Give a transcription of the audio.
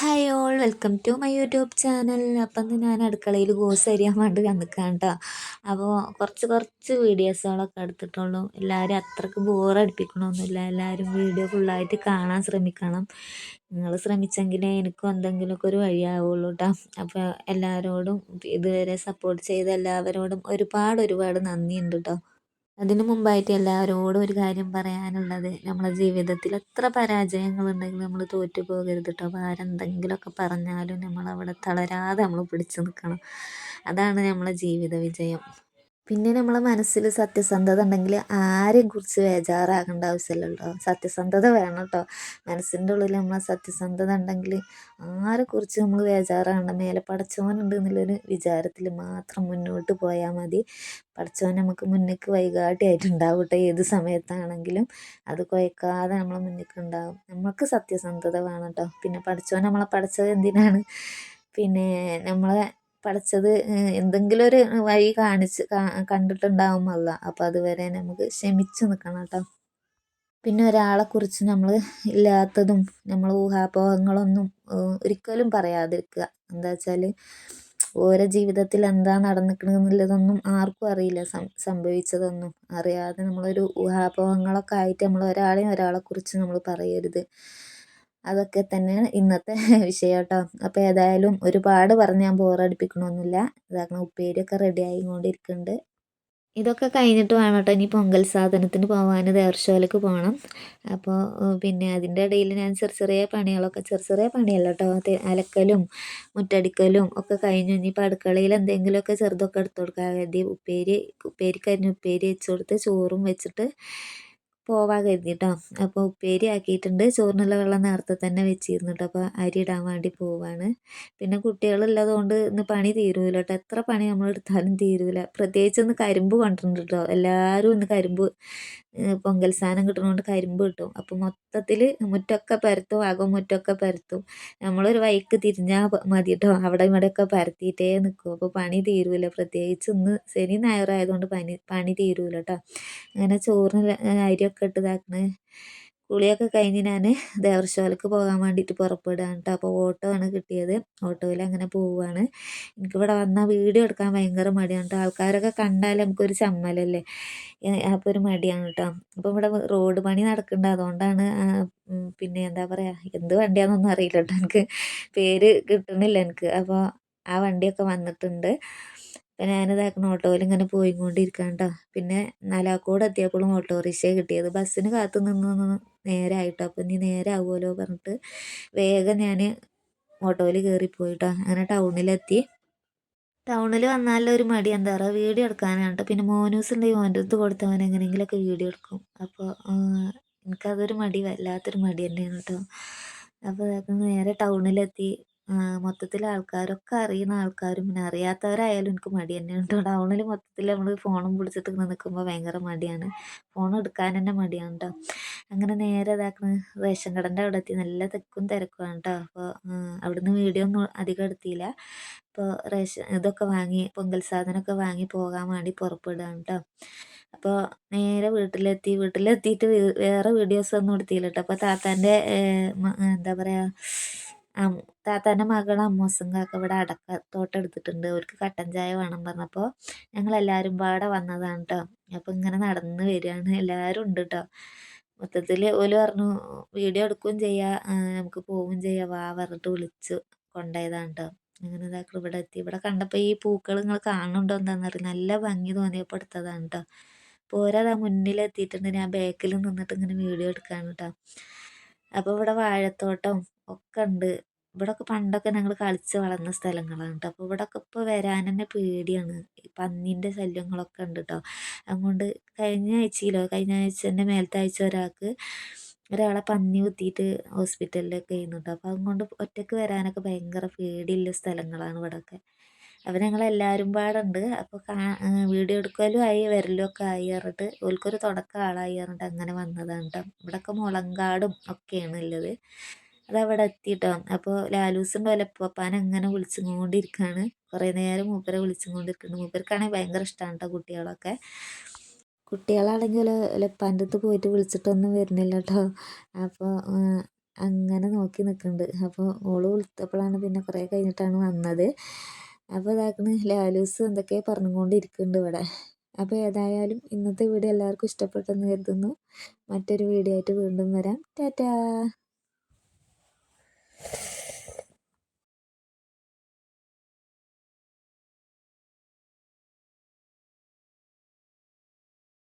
Hi all welcome to my YouTube channel അപ്പം ഇന്ന് ഞാൻ അടുക്കളയിൽ ഗോസ് അരിയാൻ വേണ്ടി വന്നിക്കാം കേട്ടോ അപ്പോൾ കുറച്ച് കുറച്ച് വീഡിയോസുകളൊക്കെ എടുത്തിട്ടുള്ളൂ. എല്ലാവരും അത്രയ്ക്ക് ബോറടിപ്പിക്കണമൊന്നുമില്ല എല്ലാവരും വീഡിയോ ഫുള്ളായിട്ട് കാണാൻ ശ്രമിക്കണം. നിങ്ങൾ ശ്രമിച്ചെങ്കിലേ എനിക്കും എന്തെങ്കിലുമൊക്കെ ഒരു വഴിയാവുള്ളൂ കേട്ടോ അപ്പോൾ എല്ലാവരോടും ഇതുവരെ സപ്പോർട്ട് ചെയ്ത എല്ലാവരോടും ഒരുപാട് ഒരുപാട് നന്ദിയുണ്ട് കേട്ടോ അതിനു മുമ്പായിട്ട് എല്ലാവരോടും ഒരു കാര്യം പറയാനുള്ളത്. നമ്മളെ ജീവിതത്തിൽ എത്ര പരാജയങ്ങളുണ്ടെങ്കിലും നമ്മൾ തോറ്റു പോകരുത് കേട്ടോ ആരെന്തെങ്കിലുമൊക്കെ പറഞ്ഞാലും നമ്മളവിടെ തളരാതെ നമ്മൾ പിടിച്ചു നിൽക്കണം. അതാണ് നമ്മളെ ജീവിത വിജയം. പിന്നെ നമ്മളെ മനസ്സിൽ സത്യസന്ധത ഉണ്ടെങ്കിൽ ആരെയും കുറിച്ച് ബേജാറാകേണ്ട ആവശ്യമില്ലല്ലോ. സത്യസന്ധത വേണം കേട്ടോ. മനസ്സിന്റെ ഉള്ളിൽ നമ്മളെ സത്യസന്ധത ഉണ്ടെങ്കിൽ ആരെ കുറിച്ച് നമ്മൾ ബേജാറാകേണ്ട? മേലെ പടച്ചോനുണ്ട് എന്നുള്ളൊരു വിചാരത്തിൽ മാത്രം മുന്നോട്ട് പോയാൽ മതി. പടച്ചോൻ നമുക്ക് മുന്നേക്ക് വൈകാട്ടിയായിട്ടുണ്ടാവും കേട്ടോ. ഏത് സമയത്താണെങ്കിലും അത് കുഴക്കാതെ നമ്മളെ മുന്നേക്ക് ഉണ്ടാവും നമുക്ക് സത്യസന്ധത വേണം കേട്ടോ. പിന്നെ പടച്ചോൻ നമ്മളെ പഠിച്ചത് എന്തിനാണ്? പിന്നെ നമ്മളെ പഠിച്ചത് എന്തെങ്കിലും ഒരു വഴി കാണിച്ച് കണ്ടിട്ടുണ്ടാവും അല്ല. അപ്പോൾ അതുവരെ നമുക്ക് ക്ഷമിച്ച് നിൽക്കണം കേട്ടോ പിന്നെ ഒരാളെക്കുറിച്ച് നമ്മൾ ഇല്ലാത്തതും നമ്മൾ ഊഹാപോഹങ്ങളൊന്നും ഒരിക്കലും പറയാതിരിക്കുക. എന്താ വെച്ചാൽ ഓരോ ജീവിതത്തിൽ എന്താ നടന്നിക്കണെന്നുള്ളതൊന്നും ആർക്കും അറിയില്ല. സംഭവിച്ചതൊന്നും അറിയാതെ നമ്മളൊരു ഊഹാപോഹങ്ങളൊക്കെ ആയിട്ട് നമ്മൾ ഒരാളെയും ഒരാളെക്കുറിച്ച് നമ്മൾ പറയരുത്. അതൊക്കെ തന്നെയാണ് ഇന്നത്തെ വിഷയം കേട്ടോ. അപ്പോൾ ഏതായാലും ഒരുപാട് പറഞ്ഞ് ഞാൻ ബോറടിപ്പിക്കണമൊന്നുമില്ല ഇതാക്കണം ഉപ്പേരിയൊക്കെ റെഡി ആയിക്കൊണ്ടിരിക്കുന്നുണ്ട്. ഇതൊക്കെ കഴിഞ്ഞിട്ട് വേണം കേട്ടോ. ഇനി പൊങ്കൽ സാധനത്തിന് പോകാൻ ദേർശോലക്ക് പോകണം അപ്പോൾ പിന്നെ അതിന്റെ ഇടയിൽ ഞാൻ ചെറിയ ചെറിയ പണികളൊക്കെ ചെറിയ ചെറിയ പണിയല്ല കേട്ടോ. അലക്കലും മുറ്റടിക്കലും ഒക്കെ കഴിഞ്ഞു. ഇനിയിപ്പോൾ അടുക്കളയിൽ എന്തെങ്കിലുമൊക്കെ ചെറുതൊക്കെ എടുത്തു കൊടുക്കാൻ കരുതി ഉപ്പേരി ഉപ്പേരിക്കരിഞ്ഞ് ഉപ്പേരി വെച്ച് കൊടുത്ത് ചോറും വെച്ചിട്ട് പോവാൻ കരുതിട്ടോ അപ്പോൾ ഉപ്പേരി ആക്കിയിട്ടുണ്ട്. ചോറിനുള്ള വെള്ളം നേരത്തെ തന്നെ വെച്ചിരുന്നു കേട്ടോ അപ്പോൾ അരി ഇടാൻ വേണ്ടി പോവാണ്. പിന്നെ കുട്ടികളുള്ളത് കൊണ്ട് ഇന്ന് പണി തീരൂല കേട്ടോ എത്ര പണി നമ്മൾ എടുത്താലും തീരൂല. പ്രത്യേകിച്ച് ഒന്ന് കരിമ്പ് കൊണ്ടുവരുന്നുണ്ട് കേട്ടോ എല്ലാവരും ഇന്ന് കരിമ്പ് പൊങ്കൽ സാധനം കിട്ടുന്നതുകൊണ്ട് കരിമ്പ് കിട്ടും. അപ്പോൾ മൊത്തത്തിൽ മുറ്റമൊക്കെ പരത്തും അകം മുറ്റമൊക്കെ പരത്തും. നമ്മളൊരു വൈക്ക് തിരിഞ്ഞാൽ മതി കേട്ടോ അവിടെ ഇവിടെയൊക്കെ പരത്തിയിട്ടേ നിൽക്കും അപ്പോൾ പണി തീരൂല. പ്രത്യേകിച്ച് ഇന്ന് ശനി ഞായറായതുകൊണ്ട് പണി പണി തീരൂല കേട്ടോ അങ്ങനെ ചോറിന് അരിയൊക്കെ ഇട്ട് ഇതാക്കണേ. കുളിയൊക്കെ കഴിഞ്ഞ് ഞാൻ ദേവർശോലക്ക് പോകാൻ വേണ്ടിയിട്ട് പുറപ്പെടുകയാണ് കേട്ടോ അപ്പോൾ ഓട്ടോ ആണ് കിട്ടിയത്. ഓട്ടോയിൽ അങ്ങനെ പോവുകയാണ് എനിക്കിവിടെ വന്നാൽ വീഡിയോ എടുക്കാൻ ഭയങ്കര മടിയാണ് കേട്ടോ ആൾക്കാരൊക്കെ കണ്ടാൽ നമുക്കൊരു ചമ്മലല്ലേ? അപ്പോൾ ഒരു മടിയാണ് കേട്ടോ അപ്പോൾ ഇവിടെ റോഡ് പണി നടക്കുന്നുണ്ട്. അതുകൊണ്ടാണ് പിന്നെ എന്താ പറയുക എന്ത് വണ്ടിയാണെന്നൊന്നും അറിയില്ല കേട്ടോ എനിക്ക്. പേര് കിട്ടുന്നില്ല എനിക്ക്. അപ്പോൾ ആ വണ്ടിയൊക്കെ വന്നിട്ടുണ്ട്. അപ്പം ഞാനിതാക്കണ ഓട്ടോയിൽ ഇങ്ങനെ പോയി കേട്ടോ പിന്നെ നാലാക്കോട് എത്തിയപ്പോഴും ഓട്ടോറിക്ഷ കിട്ടിയത്. ബസ്സിന് കാത്തു നിന്ന് നേരമായിട്ടോ അപ്പം നീ നേരെ ആവുമല്ലോ പറഞ്ഞിട്ട് വേഗം ഞാൻ ഓട്ടോയിൽ കയറിപ്പോയിട്ടോ അങ്ങനെ ടൗണിലെത്തി ടൗണിൽ വന്നാലൊരു മടി. എന്താ പറയുക വീഡിയോ എടുക്കാനാണ് പിന്നെ മോനൂസ് ഉണ്ടെങ്കിൽ മോന്റെ അടുത്ത് കൊടുത്തവൻ എങ്ങനെയെങ്കിലുമൊക്കെ വീഡിയോ എടുക്കും. അപ്പോൾ എനിക്കതൊരു മടി. വല്ലാത്തൊരു മടി തന്നെയാണ് കേട്ടോ. അപ്പോൾ നേരെ ടൗണിലെത്തി മൊത്തത്തിൽ ആൾക്കാരൊക്കെ അറിയുന്ന ആൾക്കാരും പിന്നെ അറിയാത്തവരായാലും എനിക്ക് മടി തന്നെ കേട്ടോ ടൗണിൽ മൊത്തത്തിൽ നമ്മൾ ഫോണും പിടിച്ചിട്ട് ഇങ്ങനെ നിൽക്കുമ്പോൾ ഭയങ്കര മടിയാണ്. ഫോൺ എടുക്കാൻ തന്നെ മടിയാണ് കേട്ടോ അങ്ങനെ നേരെ ഇതാക്കണ. റേഷൻ കടന്റെ അവിടെ എത്തി. നല്ല തെക്കും തിരക്കുമാണ് കേട്ടോ അപ്പോൾ അവിടുന്ന് വീഡിയോ ഒന്നും അധികം എടുത്തില്ല. അപ്പോൾ റേഷൻ ഇതൊക്കെ വാങ്ങി പൊങ്കൽ സാധനമൊക്കെ വാങ്ങി പോകാൻ വേണ്ടി പുറപ്പെടുകയാണ് കേട്ടോ അപ്പോൾ നേരെ വീട്ടിലെത്തി. വീട്ടിലെത്തിയിട്ട് വേറെ വീഡിയോസ് ഒന്നും എടുത്തില്ല കേട്ടോ അപ്പോൾ താത്താന്റെ എന്താ പറയുക താത്താന്റെ മകൾ അമ്മൂസങ്കാക്ക ഇവിടെ അടക്കത്തോട്ടം എടുത്തിട്ടുണ്ട് അവർക്ക് കട്ടൻ ചായ വേണം പറഞ്ഞപ്പോൾ ഞങ്ങളെല്ലാവരും പാടെ വന്നതാണ് കേട്ടോ അപ്പോൾ ഇങ്ങനെ നടന്ന് വരികയാണ്. എല്ലാവരും ഉണ്ട് കേട്ടോ മൊത്തത്തിൽ ഓൽ പറഞ്ഞു വീഡിയോ എടുക്കുകയും ചെയ്യാം നമുക്ക് പോവുകയും ചെയ്യാം വാ പറഞ്ഞിട്ട് വിളിച്ച് കൊണ്ടുപോയതാണ് കേട്ടോ അങ്ങനെ ഇതാക്കി ഇവിടെ എത്തി. ഇവിടെ കണ്ടപ്പോൾ ഈ പൂക്കൾ നിങ്ങൾ കാണുന്നുണ്ടോ എന്താണെന്നറിയാം നല്ല ഭംഗി തോന്നിയപ്പോൾ എടുത്തതാണ് കേട്ടോ അപ്പോൾ ഓരോ മുന്നിലെത്തിയിട്ടുണ്ട് ഞാൻ ബാക്കിൽ നിന്നിട്ട് ഇങ്ങനെ വീഡിയോ എടുക്കാണ് കേട്ടോ അപ്പോൾ ഇവിടെ വാഴത്തോട്ടം ഒക്കെ ഉണ്ട്. ഇവിടെയൊക്കെ പണ്ടൊക്കെ ഞങ്ങൾ കളിച്ച് വളർന്ന സ്ഥലങ്ങളാണ് കേട്ടോ അപ്പോൾ ഇവിടെയൊക്കെ ഇപ്പോൾ വരാൻ തന്നെ പേടിയാണ്. പന്നീന്റെ ശല്യങ്ങളൊക്കെ ഉണ്ട് കേട്ടോ അതുകൊണ്ട് കഴിഞ്ഞ ആഴ്ചയിലോ കഴിഞ്ഞ ആഴ്ചന്റെ മേലത്തെ ആഴ്ച ഒരാൾക്ക് ഒരാളെ പന്നി കുത്തിയിട്ട് ഹോസ്പിറ്റലിലൊക്കെ ചെയ്യുന്നുണ്ട് അപ്പോൾ അതുകൊണ്ട് ഒറ്റയ്ക്ക് വരാനൊക്കെ ഭയങ്കര പേടിയുള്ള സ്ഥലങ്ങളാണ് ഇവിടെയൊക്കെ അപ്പോൾ ഞങ്ങളെല്ലാവരും പാടുണ്ട്. അപ്പോൾ വീഡിയോ എടുക്കലും ആയി വരലും ഒക്കെ ആയി പറഞ്ഞിട്ട് ഓൽക്കൊരു തുടക്കം ആളായി പറഞ്ഞിട്ട് അങ്ങനെ വന്നതാണ് കേട്ടോ ഇവിടെയൊക്കെ മുളങ്കാടും ഒക്കെയാണ് ഉള്ളത്. അതവിടെ എത്തിയിട്ടോ അപ്പോൾ ലാലൂസിന്റെ ഒലപ്പപ്പാൻ അങ്ങനെ വിളിച്ചുകൊണ്ടിരിക്കുകയാണ് കുറേ നേരം മൂപ്പരെ വിളിച്ചുകൊണ്ടിരിക്കുന്നുണ്ട്. മൂപ്പർക്കാണെങ്കിൽ ഭയങ്കര ഇഷ്ടമാണ് കേട്ടോ കുട്ടികളൊക്കെ. കുട്ടികളാണെങ്കിൽ ലപ്പാന്റെ അടുത്ത് പോയിട്ട് വിളിച്ചിട്ടൊന്നും വരുന്നില്ല കേട്ടോ അപ്പോൾ അങ്ങനെ നോക്കി നിൽക്കുന്നുണ്ട്. അപ്പോൾ ഓൾ വിളിച്ചപ്പോഴാണ് പിന്നെ കുറേ കഴിഞ്ഞിട്ടാണ് വന്നത്. അപ്പോൾ ഇതാക്കണ് ലാലൂസ് എന്തൊക്കെയോ പറഞ്ഞുകൊണ്ടിരിക്കുന്നുണ്ട് ഇവിടെ. അപ്പോൾ ഏതായാലും ഇന്നത്തെ വീഡിയോ എല്ലാവർക്കും ഇഷ്ടപ്പെട്ടെന്ന് കരുതുന്നു. മറ്റൊരു വീഡിയോ ആയിട്ട് വീണ്ടും വരാം. ടാറ്റാ!